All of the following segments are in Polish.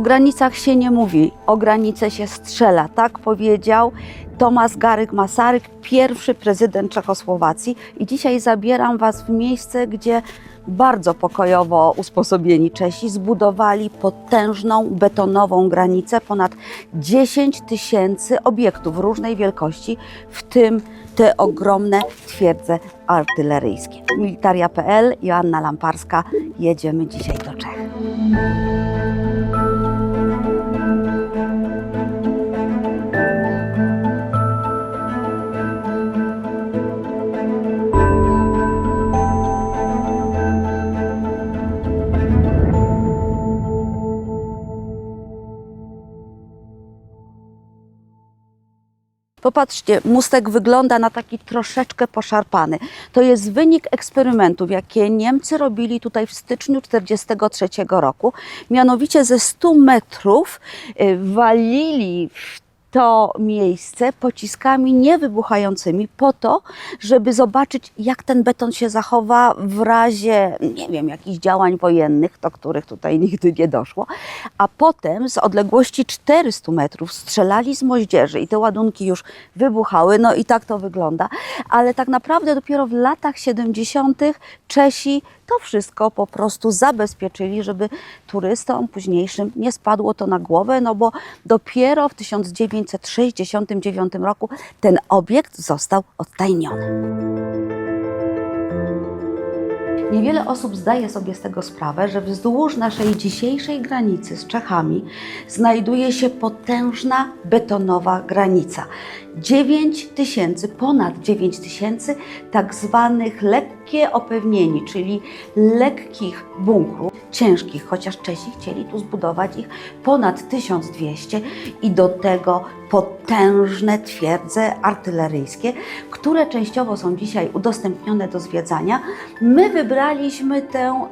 granicach się nie mówi, o granice się strzela. Tak powiedział Tomasz Garyk Masaryk, pierwszy prezydent Czechosłowacji. I dzisiaj zabieram Was w miejsce, gdzie bardzo pokojowo usposobieni Czesi zbudowali potężną betonową granicę, ponad 10 tysięcy obiektów różnej wielkości, w tym te ogromne twierdze artyleryjskie. Militaria.pl, Joanna Lamparska, jedziemy dzisiaj do Czech. Popatrzcie, mustek wygląda na taki troszeczkę poszarpany. To jest wynik eksperymentów, jakie Niemcy robili tutaj w styczniu 1943 roku. Mianowicie ze 100 metrów y, walili w to miejsce pociskami niewybuchającymi po to, żeby zobaczyć, jak ten beton się zachowa w razie, nie wiem, jakichś działań wojennych, do których tutaj nigdy nie doszło. A potem z odległości 400 metrów strzelali z moździerzy i te ładunki już wybuchały. No i tak to wygląda. Ale tak naprawdę dopiero w latach 70. Czesi to wszystko po prostu zabezpieczyli, żeby turystom późniejszym nie spadło to na głowę, no bo dopiero w 1969 roku ten obiekt został odtajniony. Niewiele osób zdaje sobie z tego sprawę, że wzdłuż naszej dzisiejszej granicy z Czechami znajduje się potężna betonowa granica. 9 tysięcy, ponad 9 tysięcy tak zwanych lekkie opewnieni, czyli lekkich bunkrów, ciężkich, chociaż Czesi chcieli tu zbudować ich ponad 1200 i do tego potężne twierdze artyleryjskie, które częściowo są dzisiaj udostępnione do zwiedzania. My wybraliśmy tę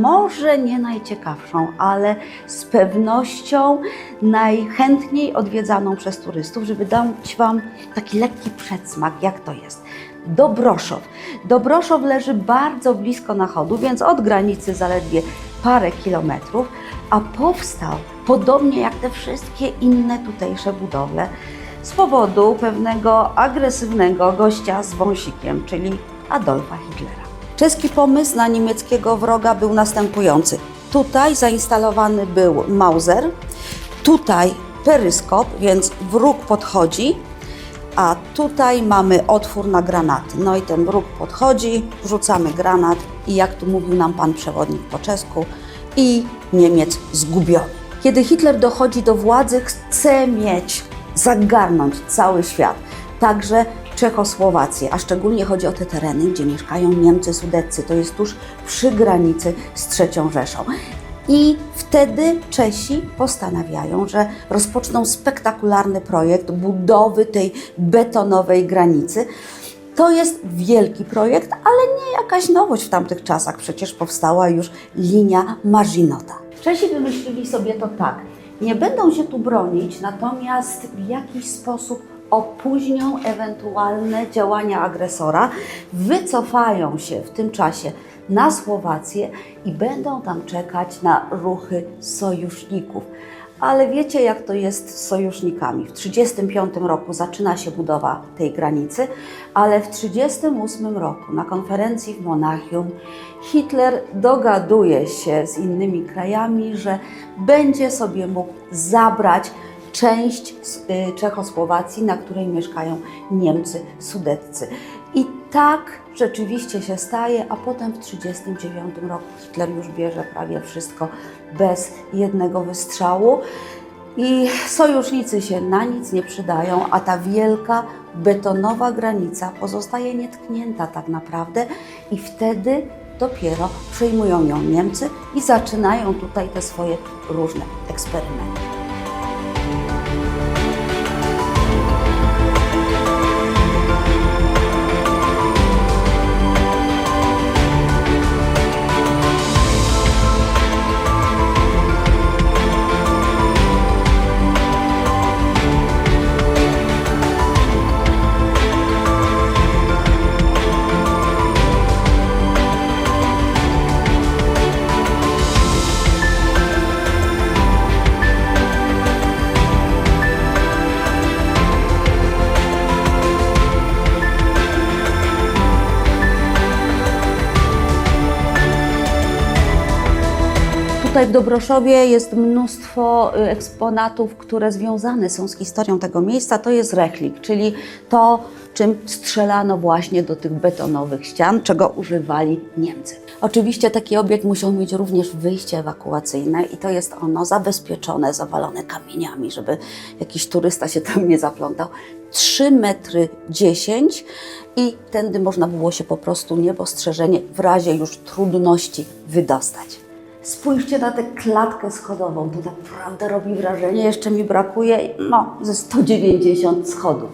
może nie najciekawszą, ale z pewnością najchętniej odwiedzaną przez turystów, żeby dać Wam taki lekki przedsmak, jak to jest. Dobroszow. Dobroszow leży bardzo blisko Nachodu, więc od granicy zaledwie parę kilometrów, a powstał podobnie jak te wszystkie inne tutejsze budowle z powodu pewnego agresywnego gościa z wąsikiem, czyli Adolfa Hitlera. Czeski pomysł na niemieckiego wroga był następujący. Tutaj zainstalowany był Mauser, tutaj peryskop, więc wróg podchodzi, a tutaj mamy otwór na granaty. No i ten wróg podchodzi, wrzucamy granat i jak tu mówił nam pan przewodnik po czesku, i Niemiec zgubiony. Kiedy Hitler dochodzi do władzy, chce mieć, zagarnąć cały świat, także Czechosłowację, a szczególnie chodzi o te tereny, gdzie mieszkają Niemcy sudeccy, to jest tuż przy granicy z III Rzeszą. I wtedy Czesi postanawiają, że rozpoczną spektakularny projekt budowy tej betonowej granicy. To jest wielki projekt, ale nie jakaś nowość w tamtych czasach. Przecież powstała już linia Marzinota. Czesi wymyślili sobie to tak. Nie będą się tu bronić, natomiast w jakiś sposób opóźnią ewentualne działania agresora, wycofają się w tym czasie na Słowację i będą tam czekać na ruchy sojuszników. Ale wiecie, jak to jest z sojusznikami. W 1935 roku zaczyna się budowa tej granicy, ale w 1938 roku na konferencji w Monachium Hitler dogaduje się z innymi krajami, że będzie sobie mógł zabrać część y, Czechosłowacji, na której mieszkają Niemcy sudeccy. I tak rzeczywiście się staje, a potem w 1939 roku Hitler już bierze prawie wszystko bez jednego wystrzału. I sojusznicy się na nic nie przydają, a ta wielka betonowa granica pozostaje nietknięta tak naprawdę i wtedy dopiero przejmują ją Niemcy i zaczynają tutaj te swoje różne eksperymenty. Tutaj w Dobroszowie jest mnóstwo y, eksponatów, które związane są z historią tego miejsca. To jest rechlik, czyli to, czym strzelano właśnie do tych betonowych ścian, czego używali Niemcy. Oczywiście taki obiekt musiał mieć również wyjście ewakuacyjne i to jest ono zabezpieczone, zawalone kamieniami, żeby jakiś turysta się tam nie zaplątał. 3 metry 10 i tędy można było się po prostu niebostrzeżenie w razie już trudności wydostać. Spójrzcie na tę klatkę schodową, to naprawdę robi wrażenie. Jeszcze mi brakuje no, ze 190 schodów.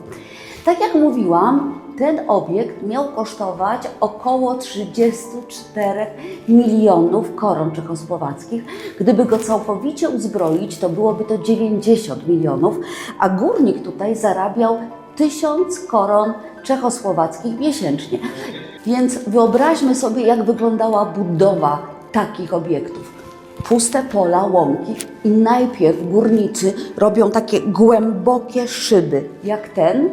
Tak jak mówiłam, ten obiekt miał kosztować około 34 milionów koron czechosłowackich. Gdyby go całkowicie uzbroić, to byłoby to 90 milionów, a górnik tutaj zarabiał 1000 koron czechosłowackich miesięcznie. Więc wyobraźmy sobie, jak wyglądała budowa takich obiektów. Puste pola, łąki i najpierw górnicy robią takie głębokie szyby, jak ten,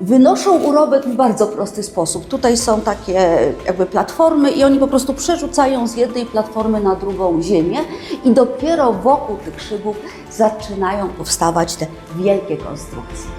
wynoszą urobek w bardzo prosty sposób. Tutaj są takie jakby platformy i oni po prostu przerzucają z jednej platformy na drugą ziemię i dopiero wokół tych szybów zaczynają powstawać te wielkie konstrukcje.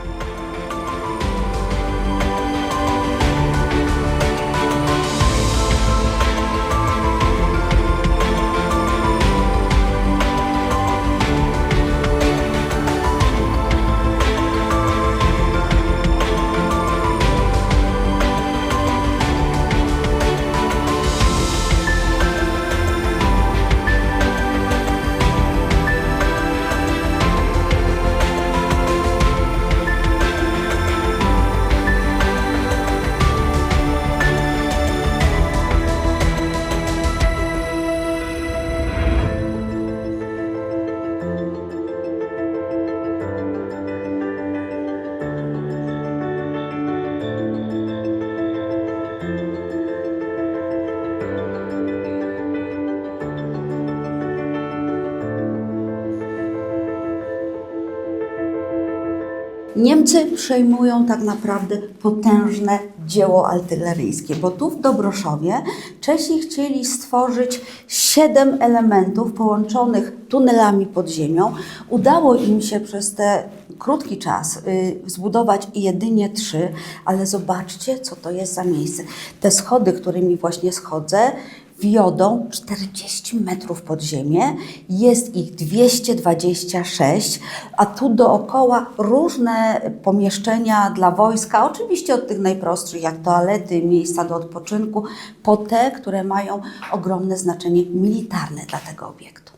Niemcy przejmują tak naprawdę potężne dzieło artyleryjskie, bo tu w Dobroszowie Czesi chcieli stworzyć siedem elementów połączonych tunelami pod ziemią. Udało im się przez ten krótki czas y, zbudować jedynie trzy, ale zobaczcie, co to jest za miejsce. Te schody, którymi właśnie schodzę, wiodą 40 metrów pod ziemię, jest ich 226, a tu dookoła różne pomieszczenia dla wojska, oczywiście od tych najprostszych jak toalety, miejsca do odpoczynku, po te, które mają ogromne znaczenie militarne dla tego obiektu.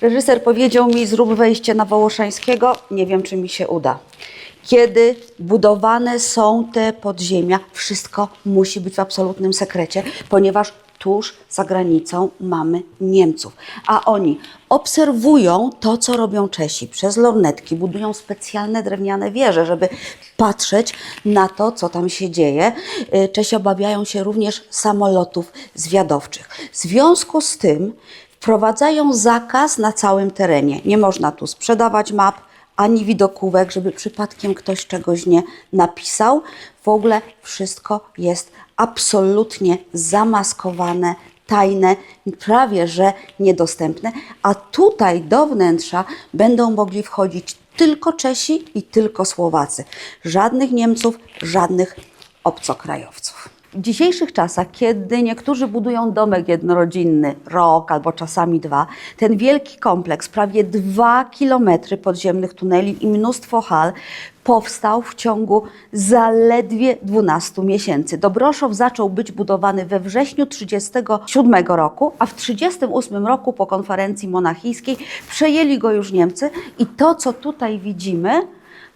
Reżyser powiedział mi, zrób wejście na Wołoszańskiego, nie wiem czy mi się uda. Kiedy budowane są te podziemia, wszystko musi być w absolutnym sekrecie, ponieważ tuż za granicą mamy Niemców, a oni obserwują to, co robią Czesi. Przez lornetki budują specjalne drewniane wieże, żeby patrzeć na to, co tam się dzieje. Y, Czesi obawiają się również samolotów zwiadowczych. W związku z tym wprowadzają zakaz na całym terenie. Nie można tu sprzedawać map, ani widokówek, żeby przypadkiem ktoś czegoś nie napisał. W ogóle wszystko jest absolutnie zamaskowane, tajne, prawie że niedostępne, a tutaj do wnętrza będą mogli wchodzić tylko Czesi i tylko Słowacy. Żadnych Niemców, żadnych obcokrajowców. W dzisiejszych czasach, kiedy niektórzy budują domek jednorodzinny, rok albo czasami dwa, ten wielki kompleks, prawie dwa kilometry podziemnych tuneli i mnóstwo hal, powstał w ciągu zaledwie 12 miesięcy. Dobroszow zaczął być budowany we wrześniu 1937 roku, a w 1938 roku po konferencji monachijskiej przejęli go już Niemcy i to, co tutaj widzimy,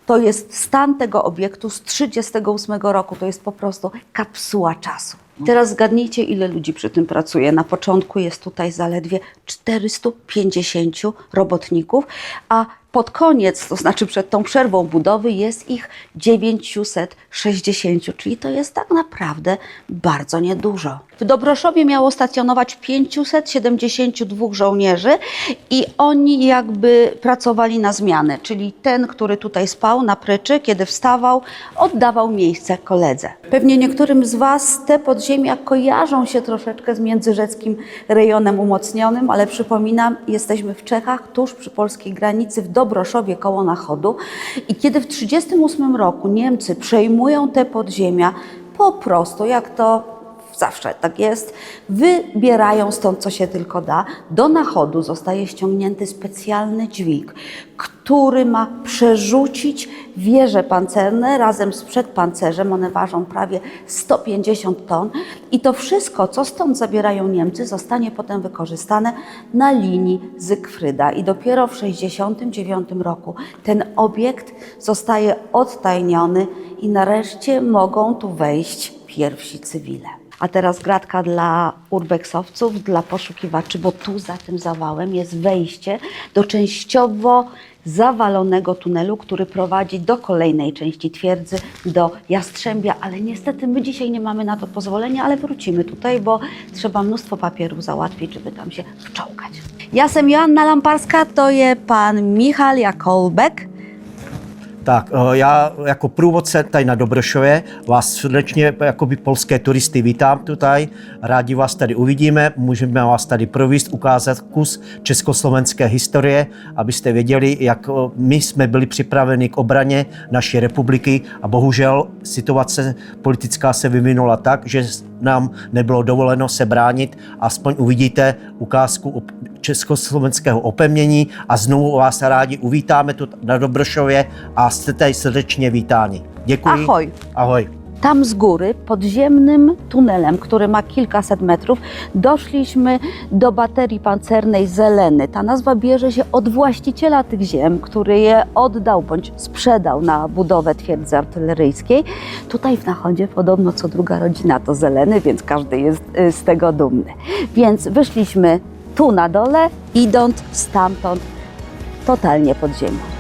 to jest stan tego obiektu z 1938 roku. To jest po prostu kapsuła czasu. Teraz zgadnijcie, ile ludzi przy tym pracuje. Na początku jest tutaj zaledwie 450 robotników, a pod koniec, to znaczy przed tą przerwą budowy, jest ich 960, czyli to jest tak naprawdę bardzo niedużo. W Dobroszowie miało stacjonować 572 żołnierzy i oni jakby pracowali na zmianę, czyli ten, który tutaj spał na pryczy, kiedy wstawał, oddawał miejsce koledze. Pewnie niektórym z Was te podziemia kojarzą się troszeczkę z międzyrzeckim rejonem umocnionym, ale przypominam, jesteśmy w Czechach, tuż przy polskiej granicy, w Dobroszowie koło Nachodu. I kiedy w 1938 roku Niemcy przejmują te podziemia, po prostu, jak to zawsze tak jest, wybierają stąd, co się tylko da. Do nachodu zostaje ściągnięty specjalny dźwig, który ma przerzucić wieże pancerne razem z przedpancerzem. One ważą prawie 150 ton. I to wszystko, co stąd zabierają Niemcy, zostanie potem wykorzystane na linii Zygfryda. I dopiero w 1969 roku ten obiekt zostaje odtajniony i nareszcie mogą tu wejść pierwsi cywile. A teraz gratka dla urbexowców, dla poszukiwaczy, bo tu za tym zawałem jest wejście do częściowo zawalonego tunelu, który prowadzi do kolejnej części twierdzy, do Jastrzębia, ale niestety my dzisiaj nie mamy na to pozwolenia, ale wrócimy tutaj, bo trzeba mnóstwo papierów załatwić, żeby tam się wczołgać. Ja jestem Joanna Lamparska, to jest pan Michal Jakolbek. Tak, eh, já jako průvodce tady na Dobrošově vás srdečně jakoby polské turisty vítám tutaj. Rádi vás tady uvidíme, můžeme vás tady províst, ukázat kus československé historie, abyste věděli, jak eh, my jsme byli připraveni k obraně naší republiky a bohužel situace politická se vyvinula tak, že nám nebylo dovoleno se bránit. Aspoň uvidíte ukázku československého opevnění a znovu vás rádi uvítáme tu na Dobrošově a jste tady srdečně vítáni. Děkuji. Ahoj. Ahoj. Tam z góry, podziemnym tunelem, który ma kilkaset metrów, doszliśmy do baterii pancernej Zeleny. Ta nazwa bierze się od właściciela tych ziem, który je oddał bądź sprzedał na budowę twierdzy artyleryjskiej. Tutaj w Nachodzie podobno co druga rodzina to Zeleny, więc każdy jest y, z tego dumny. Więc wyszliśmy tu na dole, idąc stamtąd totalnie pod ziemią.